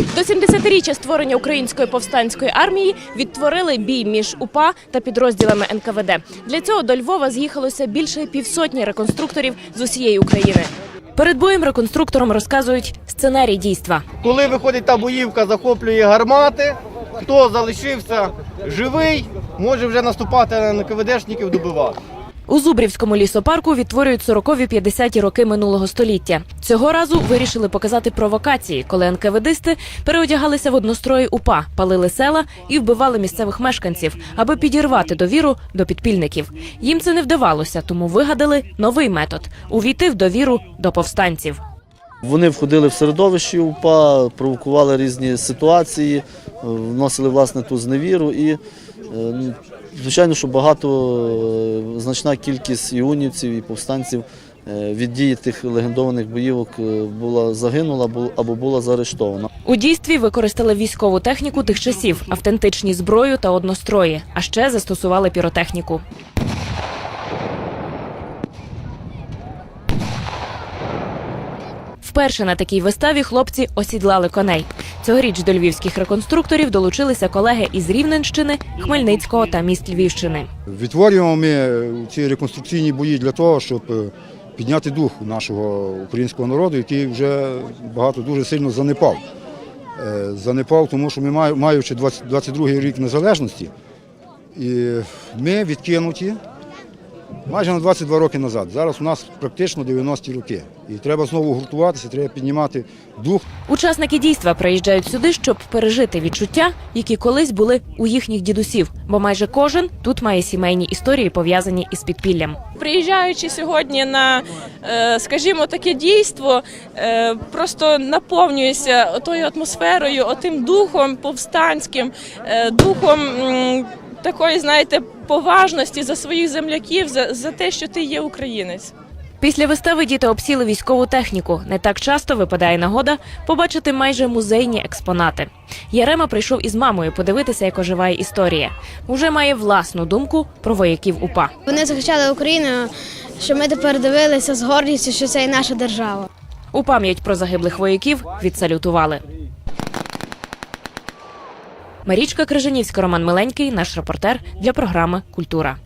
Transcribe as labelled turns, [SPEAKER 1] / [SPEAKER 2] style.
[SPEAKER 1] До 70-річчя створення української повстанської армії відтворили бій між УПА та підрозділами НКВД. Для цього до Львова з'їхалося більше півсотні реконструкторів з усієї України. Перед боєм реконструкторам розказують сценарій дійства.
[SPEAKER 2] Коли виходить та боївка, захоплює гармати, хто залишився живий, може вже наступати на НКВДшників добивати.
[SPEAKER 1] У Зубрівському лісопарку відтворюють 40-50 роки минулого століття. Цього разу вирішили показати провокації, коли НКВДисти переодягалися в однострої УПА, палили села і вбивали місцевих мешканців, аби підірвати довіру до підпільників. Їм це не вдавалося, тому вигадали новий метод увійти в довіру до повстанців.
[SPEAKER 3] Вони входили в середовище УПА, провокували різні ситуації, вносили власне ту зневіру і, е, ну, звичайно, що багато, е, значна кількість іунівців і повстанців е, від дії тих легендованих боївок е, була загинула або була заарештована.
[SPEAKER 1] У дійстві використали військову техніку тих часів, автентичні зброю та однострої, а ще застосували піротехніку. Вперше на такій виставі хлопці осідлали коней. Цьогоріч до львівських реконструкторів долучилися колеги із Рівненщини, Хмельницького та міст Львівщини.
[SPEAKER 4] Відтворюємо ми ці реконструкційні бої для того, щоб е, підняти дух нашого українського народу, який вже багато дуже сильно занепав. Е, Занепав, тому що ми маю- маючи 20 22-й рік незалежності, і ми відкинуті майже на 22 роки назад. Зараз у нас практично 90-ті роки. І треба знову гуртуватися, треба піднімати дух.
[SPEAKER 1] Учасники дійства приїжджають сюди, щоб пережити відчуття, які колись були у їхніх дідусів, бо майже кожен тут має сімейні історії, пов'язані із підпіллям.
[SPEAKER 5] Приїжджаючи сьогодні на, е, скажімо, таке дійство, е, просто наповнююся тою атмосферою, отим духом повстанським, е, духом такої, знаєте, поважності за своїх земляків, за, за те, що ти є українець.
[SPEAKER 1] Після вистави діти обсіли військову техніку. Не так часто випадає нагода побачити майже музейні експонати. Ярема прийшов із мамою подивитися, як оживає історія. Уже має власну думку про вояків УПА.
[SPEAKER 6] Вони захищали Україну, що ми тепер дивилися з гордістю, що це і наша держава.
[SPEAKER 1] У пам'ять про загиблих вояків відсалютували. Марічка Крижанівська, Роман Миленький, наш репортер для програми Культура.